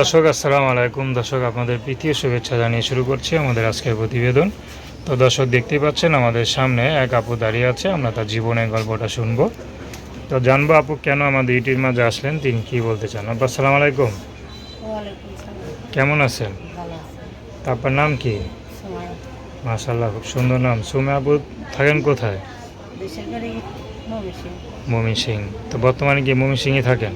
দর্শক আসসালামু আলাইকুম। দর্শক আপনাদের প্রীতীয় শুভেচ্ছা জানিয়ে শুরু করছি আমাদের আজকের প্রতিবেদন। তো দর্শক দেখতেই পাচ্ছেন আমাদের সামনে এক আপু দাঁড়িয়ে আছে আমরা তার জীবনের গল্পটা শুনব। তো জানব আপু কেন আমাদের ইউটিউব মাঝে আসলেন তিনি কি বলতে চান? আপু আসসালামু আলাইকুম। কেমন আছেন? তারপর নাম কি? সময় মাশাল্লাহ খুব সুন্দর নাম। সুমে আপু থাকেন কোথায়? মমি সিং তো বর্তমানে কি মমি সিংই থাকেন?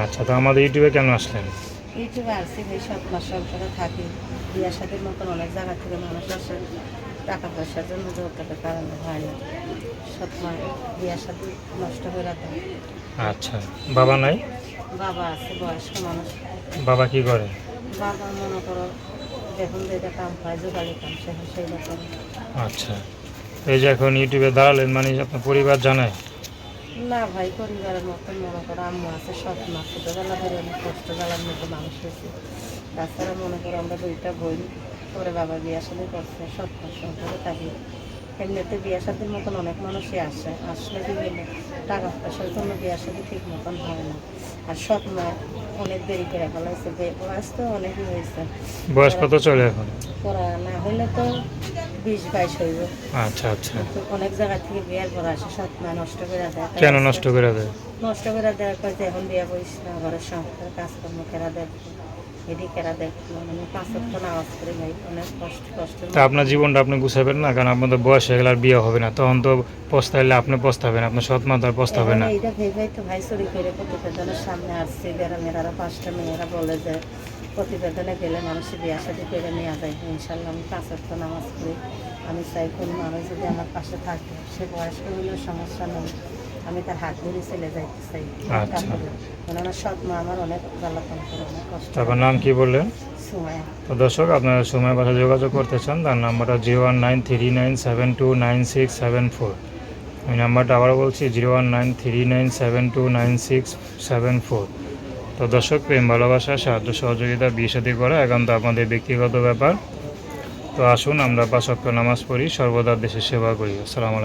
আচ্ছা তো আমাদের ইউটিউবে কেন আসলেন? ইউটিউবে আসছি ভাই সব মাস সংসারে থাকি। বিয়ার সাথে মতন অনেক জায়গা থেকে মানুষ আসে টাকা পয়সার জন্য যোগাযোগের কারণে হয় না। সব বিয়ার সাথে নষ্ট হয়ে রাখে। আচ্ছা বাবা নাই? বাবা আছে বয়স্ক মানুষ। বাবা কি করে? বাবা মনে করো দেখুন যেটা কাম পায় যোগালি কাম সে সেই রকম আচ্ছা এই যে এখন ইউটিউবে দাঁড়ালেন মানে আপনার পরিবার জানায় না ভাই পরিবারের মতন মনে করো আম্মু আছে সৎ মা ছোটোবেলা ধরে অনেক কষ্ট জ্বালার মতো মানুষ হয়েছে। তাছাড়া মনে করো আমরা দুইটা বোন পরে বাবা বিয়ার সাথে করছে সৎ মা সংসারে থাকি এমনিতে বিয়ার সাথে মতন অনেক মানুষই আসে আসলে কি বলে টাকা পয়সার জন্য বিয়ার সাথে ঠিক মতন হয় না। আর সৎ মা অনেক দেরি করে ফেলাইছে বয়স তো অনেকই হয়েছে। বয়স কত চলে এখন? পড়া না হলে তো বিশ বাইশ হইব। আচ্ছা আচ্ছা। তো অনেক জায়গা থেকে বিয়ার পর আসে সৎ মা নষ্ট করে দেয়। কেন নষ্ট করে দেয়? নষ্ট করে দেওয়ার পর যে এখন বিয়ে করিস না ঘরের সংসার কাজকর্ম কেরা দেখব মানে তো কষ্ট তা আপনার জীবনটা আপনি গুছাবেন না? কারণ আপনাদের বয়স হয়ে গেলে আর বিয়ে হবে না। তখন তো পস্তাইলে আপনি পস্তাবেন আপনার সৎ মা তো আর পস্তাবে না। এইটা ভেবে তো ভাই চুরি করে প্রতিবেদনের সামনে আসছে আরও পাঁচটা মেয়েরা বলে যে প্রতিবেদনে গেলে মানুষের বিয়ে সাথে করে নেওয়া যায়। ইনশাল্লাহ আমি পাঁচ তো নামাজ করি আমি চাই কোন মানুষ যদি আমার পাশে থাকে সে বয়স্ক হলেও সমস্যা নেই। আমি তার হাত ধরে চলে যাইতে চাই। আচ্ছা। কেননা সৎ মা আমার অনেক জ্বালাতন করে অনেক কষ্ট তারপর নাম কি বললেন? তো দর্শক আপনারা সময় বাসা যোগাযোগ করতে চান তার নাম্বারটা zero one nine three nine seven two nine six seven four আমি নাম্বারটা আবার বলছি zero one nine three nine seven two nine six seven four তো দর্শক, প্রেম, ভালোবাসা, সাহায্য, সহযোগিতা, বিয়ে সাথে করা একান্ত আমাদের ব্যক্তিগত ব্যাপার। তো আসুন আমরা পাঁচ নামাজ পড়ি, সর্বদা দেশের সেবা করি। আসসালামু